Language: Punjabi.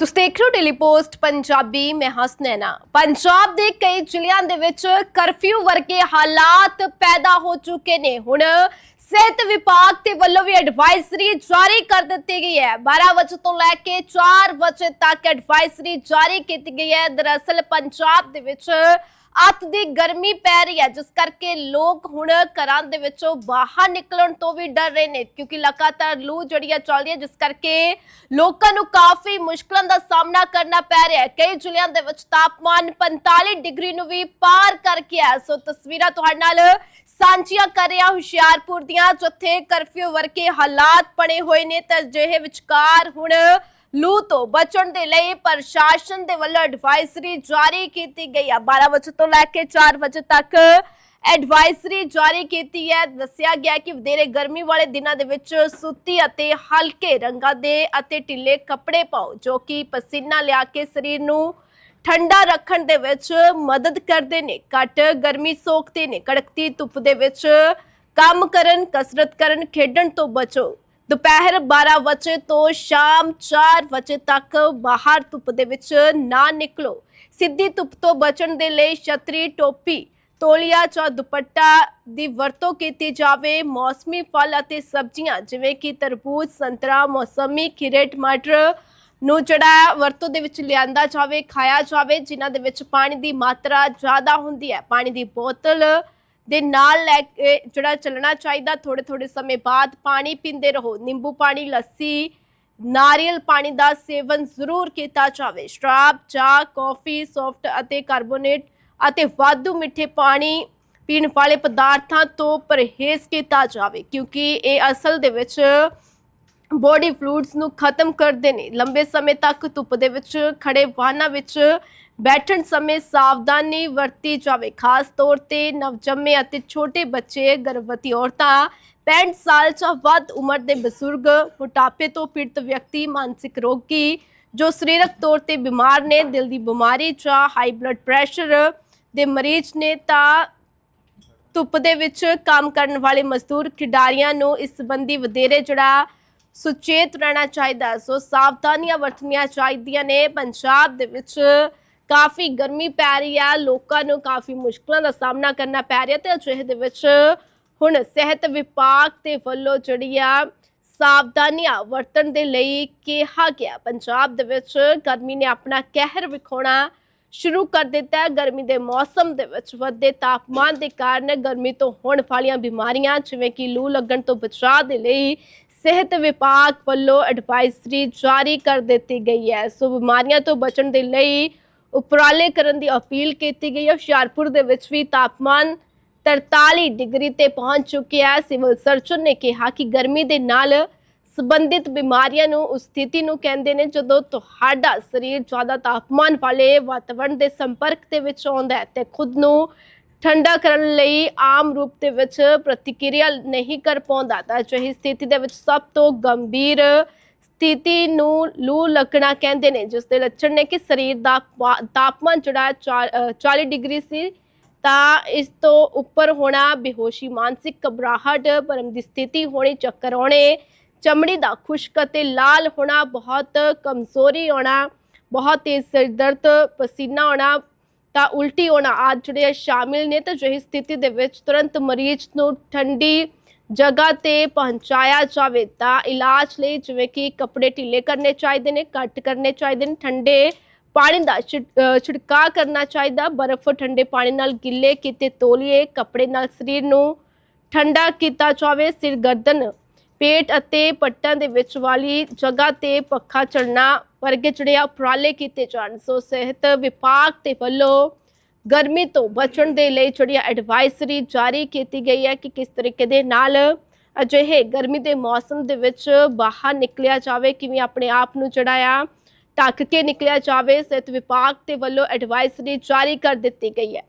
ਤੁਸੀਂ ਦੇਖ ਰਹੇ ਹੋ ਡੇਲੀ ਪੋਸਟ, ਪੰਜਾਬੀ, ਮੈਂ ਹਸਨੈਨਾ ਪੰਜਾਬ ਦੇ ਕਈ ਜ਼ਿਲ੍ਹਿਆਂ ਦੇ ਵਿੱਚ ਕਰਫਿਊ ਵਰਗੇ ਹਾਲਾਤ ਪੈਦਾ ਹੋ ਚੁੱਕੇ ਨੇ। ਹੁਣ ਸਿਹਤ ਵਿਭਾਗ ਦੇ ਵੱਲੋਂ ਵੀ ਐਡਵਾਈਜ਼ਰੀ ਜਾਰੀ ਕਰ ਦਿੱਤੀ ਗਈ ਹੈ। 12 ਵਜੇ ਤੋਂ ਲੈ ਕੇ 4 ਵਜੇ ਤੱਕ ਐਡਵਾਈਜ਼ਰੀ ਜਾਰੀ ਕੀਤੀ ਗਈ ਹੈ। ਦਰਅਸਲ ਪੰਜਾਬ ਦੇ ਵਿੱਚ ਅੱਤ ਦੀ ਗਰਮੀ ਪੈ ਰਹੀ ਹੈ, ਜਿਸ ਕਰਕੇ ਲੋਕ ਹੁਣ ਘਰਾਂ ਦੇ ਵਿੱਚੋਂ ਬਾਹਰ ਨਿਕਲਣ ਤੋਂ ਵੀ ਡਰ ਰਹੇ ਨੇ, ਕਿਉਂਕਿ ਲਗਾਤਾਰ ਲੂ ਜੜੀਆਂ ਚੱਲਦੀ ਹੈ, ਜਿਸ ਕਰਕੇ ਲੋਕਾਂ ਨੂੰ ਕਾਫੀ ਮੁਸ਼ਕਲਾਂ ਦਾ ਸਾਹਮਣਾ ਕਰਨਾ ਪੈ ਰਿਹਾ ਹੈ। ਕਈ ਜ਼ਿਲ੍ਹਿਆਂ ਦੇ ਵਿੱਚ ਤਾਪਮਾਨ 45 ਡਿਗਰੀ ਨੂੰ ਵੀ ਪਾਰ ਕਰਕੇ ਆ ਸੋ ਤਸਵੀਰਾਂ ਤੁਹਾਡੇ ਨਾਲ ਸਾਂਝੀਆਂ ਕਰ ਰਿਹਾ ਹੁਸ਼ਿਆਰਪੁਰ ਦੀਆਂ, ਜਿੱਥੇ ਕਰਫਿਊ ਵਰਗੇ ਹਾਲਾਤ ਬਣੇ ਹੋਏ ਨੇ, ਤਾਂ ਜਿਹੇ ਵਿਚਕਾਰ ਹੁਣ ਲੂ ਤੋਂ ਬਚਣ ਦੇ ਲਈ ਪ੍ਰਸ਼ਾਸਨ ਦੇ ਵੱਲੋਂ ਐਡਵਾਈਜ਼ਰੀ ਜਾਰੀ ਕੀਤੀ ਗਈ ਹੈ 12 ਵਜੇ ਤੋਂ ਲੈ ਕੇ 4 ਵਜੇ ਤੱਕ ਐਡਵਾਈਜ਼ਰੀ ਜਾਰੀ ਕੀਤੀ ਹੈ। ਦੱਸਿਆ ਗਿਆ ਕਿ ਵਧੇਰੇ ਗਰਮੀ ਵਾਲੇ ਦਿਨਾਂ ਦੇ ਵਿੱਚ ਸੂਤੀ ਅਤੇ ਹਲਕੇ ਰੰਗਾਂ ਦੇ ਅਤੇ ਢਿੱਲੇ ਕੱਪੜੇ ਪਾਓ, ਜੋ ਕਿ ਪਸੀਨਾ ਲਿਆ ਕੇ ਸਰੀਰ ਨੂੰ ਠੰਡਾ ਰੱਖਣ ਦੇ ਵਿੱਚ ਮਦਦ ਕਰਦੇ ਨੇ। ਘੱਟ ਗਰਮੀ ਸੋਖਦੇ ਨੇ। ਕੜਕਤੀ ਧੁੱਪ ਦੇ ਵਿੱਚ ਕੰਮ ਕਰਨ, ਕਸਰਤ ਕਰਨ, ਖੇਡਣ ਤੋਂ ਬਚੋ। ਦੁਪਹਿਰ 12 ਵਜੇ ਤੋਂ ਸ਼ਾਮ 4 ਵਜੇ ਤੱਕ ਬਾਹਰ ਧੁੱਪ ਦੇ ਵਿੱਚ ਨਾ ਨਿਕਲੋ। ਸਿੱਧੀ ਧੁੱਪ ਤੋਂ ਬਚਣ ਦੇ ਲਈ ਛਤਰੀ ਟੋਪੀ, ਤੋਲੀਆ ਜਾਂ ਦੁਪੱਟਾ ਦੀ ਵਰਤੋਂ ਕੀਤੀ ਜਾਵੇ। ਮੌਸਮੀ ਫਲ ਅਤੇ ਸਬਜ਼ੀਆਂ ਜਿਵੇਂ ਕਿ ਤਰਬੂਜ, ਸੰਤਰਾ, ਮੌਸਮੀ ਖੀਰੇ, ਟਮਾਟਰ ਨੂੰ ਜਿਹੜਾ ਵਰਤੋਂ ਦੇ ਵਿੱਚ ਲਿਆਂਦਾ ਜਾਵੇ, ਖਾਇਆ ਜਾਵੇ, ਜਿਨ੍ਹਾਂ ਦੇ ਵਿੱਚ ਪਾਣੀ ਦੀ ਮਾਤਰਾ ਜ਼ਿਆਦਾ ਹੁੰਦੀ ਹੈ। ਪਾਣੀ ਦੀ ਬੋਤਲ ਦੇ ਨਾਲ ਲੈ ਕੇ ਜਿਹੜਾ ਚੱਲਣਾ ਚਾਹੀਦਾ ਥੋੜੇ ਥੋੜੇ ਸਮੇਂ ਬਾਅਦ ਪਾਣੀ ਪੀਂਦੇ ਰਹੋ। ਨਿੰਬੂ ਪਾਣੀ, ਲੱਸੀ, ਨਾਰੀਅਲ ਪਾਣੀ ਦਾ ਸੇਵਨ ਜ਼ਰੂਰ ਕੀਤਾ ਜਾਵੇ। ਸ਼ਰਾਬ, ਚਾਹ, ਕੌਫੀ, ਸੌਫਟ ਅਤੇ ਕਾਰਬੋਨੇਟ ਅਤੇ ਵਾਧੂ ਮਿੱਠੇ ਪਾਣੀ ਪੀਣ ਵਾਲੇ ਪਦਾਰਥਾਂ ਤੋਂ ਪਰਹੇਜ਼ ਕੀਤਾ ਜਾਵੇ, ਕਿਉਂਕਿ ਇਹ ਅਸਲ ਦੇ ਵਿੱਚ ਬੋਡੀ ਫਲੂਇਡਸ ਨੂੰ ਖਤਮ ਕਰਦੇ ਨੇ। ਲੰਬੇ ਸਮੇਂ ਤੱਕ ਧੁੱਪ ਦੇ ਵਿੱਚ ਖੜੇ ਵਾਹਨਾਂ ਵਿੱਚ ਬੈਠਣ ਸਮੇਂ ਸਾਵਧਾਨੀ ਵਰਤੀ ਜਾਵੇ। ਖਾਸ ਤੌਰ ਤੇ ਨਵਜੰਮੇ ਅਤੇ ਛੋਟੇ ਬੱਚੇ, ਗਰਭਵਤੀ ਔਰਤਾਂ 65 ਸਾਲ ਤੋਂ ਵੱਧ ਉਮਰ ਦੇ ਬਜ਼ੁਰਗ, ਮੋਟਾਪੇ ਤੋਂ ਪੀੜਤ ਵਿਅਕਤੀ, ਮਾਨਸਿਕ ਰੋਗੀ ਜੋ ਸਰੀਰਕ ਤੌਰ ਤੇ ਬਿਮਾਰ ਨੇ, ਦਿਲ ਦੀ ਬਿਮਾਰੀ ਜਾਂ ਹਾਈ ਬਲੱਡ ਪ੍ਰੈਸ਼ਰ ਦੇ ਮਰੀਜ਼ ਨੇ ਤਾਂ ਧੁੱਪ ਦੇ ਵਿੱਚ ਕੰਮ ਕਰਨ ਵਾਲੇ ਮਜ਼ਦੂਰ ਖਿਡਾਰੀਆਂ ਨੂੰ ਇਸ ਸੰਬੰਧੀ ਵਧੇਰੇ ਜਿਹੜਾ ਸੁਚੇਤ ਰਹਿਣਾ ਚਾਹੀਦਾ। ਸੋ ਸਾਵਧਾਨੀਆਂ ਵਰਤਣੀਆਂ ਚਾਹੀਦੀਆਂ ਨੇ। ਪੰਜਾਬ ਦੇ ਵਿੱਚ ਕਾਫੀ ਗਰਮੀ ਪੈ ਰਹੀ ਆ, ਲੋਕਾਂ ਨੂੰ ਕਾਫੀ ਮੁਸ਼ਕਲਾਂ ਦਾ ਸਾਹਮਣਾ ਕਰਨਾ ਪੈ ਰਿਹਾ ਤੇ ਅਜਿਹੇ ਦੇ ਵਿੱਚ ਹੁਣ ਸਿਹਤ ਵਿਭਾਗ ਦੇ ਵੱਲੋਂ ਜਿਹੜੀ ਆ ਸਾਵਧਾਨੀਆਂ ਵਰਤਣ ਦੇ ਲਈ ਕਿਹਾ ਗਿਆ। ਪੰਜਾਬ ਦੇ ਵਿੱਚ ਗਰਮੀ ਨੇ ਆਪਣਾ ਕਹਿਰ ਵਿਖਾਉਣਾ ਸ਼ੁਰੂ ਕਰ ਦਿੱਤਾ। ਹੈ ਗਰਮੀ ਦੇ ਮੌਸਮ ਦੇ ਵਿੱਚ ਵੱਧਦੇ ਤਾਪਮਾਨ ਦੇ ਕਾਰਨ ਗਰਮੀ ਤੋਂ ਹੋਣ ਵਾਲੀਆਂ ਬਿਮਾਰੀਆਂ, ਜਿਵੇਂ ਕਿ ਲੂ ਲੱਗਣ ਤੋਂ ਬਚਾਅ ਦੇ ਲਈ ਸਿਹਤ ਵਿਭਾਗ ਵੱਲੋਂ ਐਡਵਾਈਜ਼ਰੀ ਜਾਰੀ ਕਰ ਦਿੱਤੀ ਗਈ ਹੈ। ਸੋ ਬਿਮਾਰੀਆਂ ਤੋਂ ਬਚਣ ਦੇ ਲਈ ਉਪਰਾਲੇ ਕਰਨ ਦੀ ਅਪੀਲ ਕੀਤੀ ਗਈ ਹੈ। ਹੁਸ਼ਿਆਰਪੁਰ ਦੇ ਵਿੱਚ ਵੀ ਤਾਪਮਾਨ 43 ਡਿਗਰੀ ਤੇ ਪਹੁੰਚ ਚੁੱਕਿਆ ਹੈ। ਸਿਵਲ ਸਰਜਨ ਨੇ ਕਿਹਾ ਕਿ ਗਰਮੀ ਦੇ ਨਾਲ ਸੰਬੰਧਿਤ ਬਿਮਾਰੀਆਂ ਨੂੰ ਉਸ ਸਥਿਤੀ ਨੂੰ ਕਹਿੰਦੇ ਨੇ, ਜਦੋਂ ਤੁਹਾਡਾ ਸਰੀਰ ਜ਼ਿਆਦਾ ਤਾਪਮਾਨ ਵਾਲੇ ਵਾਤਾਵਰਣ ਦੇ ਸੰਪਰਕ ਦੇ ਵਿੱਚ ਆਉਂਦਾ ਹੈ ਤੇ ਖੁਦ ਨੂੰ ਠੰਡਾ ਕਰਨ ਲਈ ਆਮ ਰੂਪ ਦੇ ਵਿੱਚ ਪ੍ਰਤੀਕਿਰਿਆ ਨਹੀਂ ਕਰ ਪਾਉਂਦਾ। ਤਾਂ ਅਜਿਹੀ ਸਥਿਤੀ ਦੇ ਵਿੱਚ ਸਭ ਤੋਂ ਗੰਭੀਰ ਸਥਿਤੀ ਨੂੰ ਲੂ ਲੱਗਣਾ ਕਹਿੰਦੇ ਨੇ ਜਿਸ ਦੇ ਲੱਛਣ ਨੇ ਕਿ ਸਰੀਰ ਦਾ ਪਾ- ਤਾਪਮਾਨ ਜਿਹੜਾ ਚਾ- ਅ, 40 ਡਿਗਰੀ ਸੀ। ਤਾਂ ਇਸ ਤੋਂ ਉੱਪਰ ਹੋਣਾ ਬੇਹੋਸ਼ੀ ਮਾਨਸਿਕ ਘਬਰਾਹਟ ਭਰਮ ਦੀ ਸਥਿਤੀ ਹੋਣੀ ਚੱਕਰ ਆਉਣੇ ਚਮੜੀ ਦਾ ਖੁਸ਼ਕ ਅਤੇ ਲਾਲ ਹੋਣਾ ਬਹੁਤ ਕਮਜ਼ੋਰੀ ਆਉਣਾ ਬਹੁਤ ਤੇਜ਼ ਸਿਰ ਦਰਦ ਪਸੀਨਾ ਆਉਣਾ ਤਾਂ ਉਲਟੀ ਹੋਣਾ ਆਦਿ ਜਿਹੜੇ ਸ਼ਾਮਿਲ ਨੇ ਤਾਂ ਅਜਿਹੀ ਸਥਿਤੀ ਦੇ ਵਿੱਚ ਤੁਰੰਤ ਮਰੀਜ਼ ਨੂੰ ਠੰਡੀ ਜਗ੍ਹਾ ਤੇ ਪਹੁੰਚਾਇਆ ਜਾਵੇ ਤਾਂ ਇਲਾਜ ਲਈ ਜਿਵੇਂ ਕਿ ਕੱਪੜੇ ਢਿੱਲੇ ਕਰਨੇ ਚਾਹੀਦੇ ਨੇ ਕੱਟ ਕਰਨੇ ਚਾਹੀਦੇ ਨੇ, ਠੰਡੇ ਪਾਣੀ ਦਾ ਛਿੜ- ਛਿੜਕਾਅ ਕਰਨਾ ਚਾਹੀਦਾ, ਬਰਫ਼ ਠੰਡੇ ਪਾਣੀ ਨਾਲ ਗਿੱਲੇ ਕੀਤੇ ਤੋਲੀਏ, ਕੱਪੜੇ ਨਾਲ ਸਰੀਰ ਨੂੰ ਠੰਡਾ ਕੀਤਾ ਜਾਵੇ, ਸਿਰ ਗਰਦਨ, ਪੇਟ ਅਤੇ ਪੱਟਾਂ ਦੇ ਵਿੱਚ ਵਾਲੀ ਜਗ੍ਹਾ ਤੇ ਪੱਖਾ ਚੜਨਾ ਵਰਗੇ ਜਿਹੜੇ ਆ ਉਪਰਾਲੇ ਕੀਤੇ ਜਾਣ। ਸੋ ਸਿਹਤ ਵਿਭਾਗ ਦੇ ਵੱਲੋਂ ਗਰਮੀ ਤੋਂ ਬਚਣ ਦੇ ਲਈ ਜਿਹੜੀ ਐਡਵਾਈਜ਼ਰੀ ਜਾਰੀ ਕੀਤੀ ਗਈ ਹੈ ਕਿ ਕਿਸ ਤਰੀਕੇ ਦੇ ਨਾਲ ਅਜਿਹੇ ਗਰਮੀ ਦੇ ਮੌਸਮ ਦੇ ਵਿੱਚ ਬਾਹਰ ਨਿਕਲਿਆ ਜਾਵੇ, ਕਿਵੇਂ ਆਪਣੇ ਆਪ ਨੂੰ ਜਿਹੜਾ ਆ ਢੱਕ ਕੇ ਨਿਕਲਿਆ ਜਾਵੇ, ਸਿਹਤ ਵਿਭਾਗ ਦੇ ਵੱਲੋਂ ਐਡਵਾਈਜ਼ਰੀ ਜਾਰੀ ਕਰ ਦਿੱਤੀ ਗਈ ਹੈ।